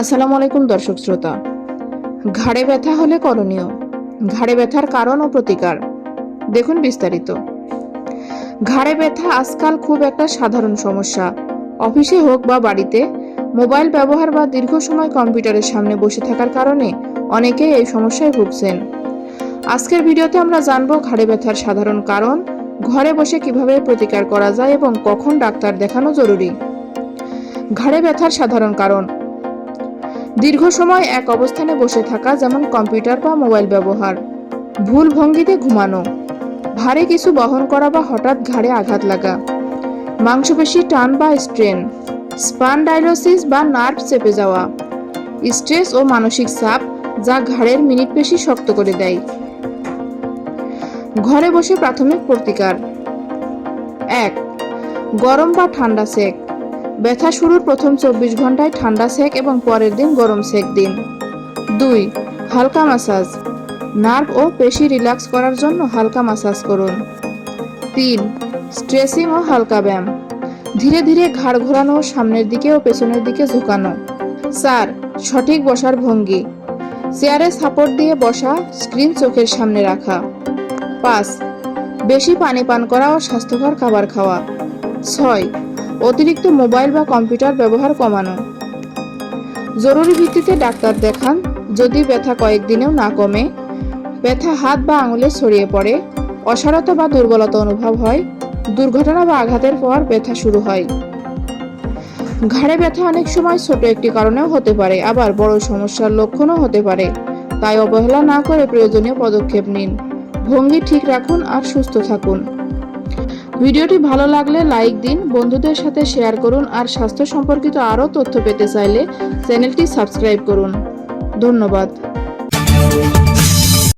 আসসালামু আলাইকুম, দর্শক শ্রোতা। ঘাড়ে ব্যথা হলে করণীয়। ঘাড়ে ব্যথার কারণ ও প্রতিকার। দেখুন বিস্তারিত। ঘাড়ে ব্যথা আজকাল খুব একটা সাধারণ সমস্যা। অফিসে হোক বা বাড়িতে, মোবাইল ব্যবহার বা দীর্ঘ সময় কম্পিউটারের সামনে বসে থাকার কারণে অনেকেই এই সমস্যায় ভুগছেন। আজকের ভিডিওতে আমরা জানব ঘাড়ে ব্যথার সাধারণ কারণ, ঘরে বসে কীভাবে প্রতিকার করা যায় এবং কখন ডাক্তার দেখানো জরুরি। ঘাড়ে ব্যথার সাধারণ কারণ দীর্ঘ সময় এক অবস্থানে বসে থাকা যেমন কম্পিউটার বা মোবাইল ব্যবহার। ভুল ভঙ্গিতে ঘুমানো। ভারী কিছু বহন করা বা হঠাৎ ঘাড়ে আঘাত লাগা। মাংসপেশি টান বা স্ট্রেন। স্পান্ডাইলোসিস বা নার্ভ চেপে যাওয়া। স্ট্রেস ও মানসিক চাপ যা ঘাড়ের মিনিট পেশি শক্ত করে দেয়। ঘরে বসে প্রাথমিক প্রতিকার। এক, গরম বা ঠান্ডা সেক। ব্যথা শুরুর প্রথম চব্বিশ ঘন্টায় ঠান্ডা সেক এবং পরের দিন গরম সেক দিন। দুই, হালকা মাসাজ নার্ভ ও পেশি রিল্যাক্স করার জন্য হালকা মাসাজ করুন। তিন, স্ট্রেসিং ও হালকা ব্যায়াম। ধীরে ধীরে ঘাড় ঘোরানো, সামনের দিকে ও পেছনের দিকে ঝুঁকানো। চার, সঠিক বসার ভঙ্গি। চেয়ারে সাপোর্ট দিয়ে বসা, স্ক্রিন চোখের সামনে রাখা। পাঁচ, বেশি পানি পান করা ও স্বাস্থ্যকর খাবার খাওয়া। ছয় অতিরিক্ত মোবাইল বা কম্পিউটার ব্যবহার কমানো। জরুরি ভিত্তিতে ডাক্তার দেখান, যদি ব্যথা কয়েকদিনেও না কমে, ব্যথা হাত বা আঙুলে ছড়িয়ে পড়ে, অসারতা বা দুর্বলতা অনুভব হয়, দুর্ঘটনা বা আঘাতের পর ব্যথা শুরু হয়। ঘাড়ে ব্যথা অনেক সময় ছোট একটি কারণেও হতে পারে, আবার বড় সমস্যার লক্ষণও হতে পারে। তাই অবহেলা না করে প্রয়োজনীয় পদক্ষেপ নিন। ভঙ্গি ঠিক রাখুন আর সুস্থ থাকুন। ভিডিওটি ভালো লাগলে লাইক দিন, বন্ধুদের সাথে শেয়ার করুন আর স্বাস্থ্য সম্পর্কিত আরও তথ্য পেতে চাইলে চ্যানেলটি সাবস্ক্রাইব করুন। ধন্যবাদ।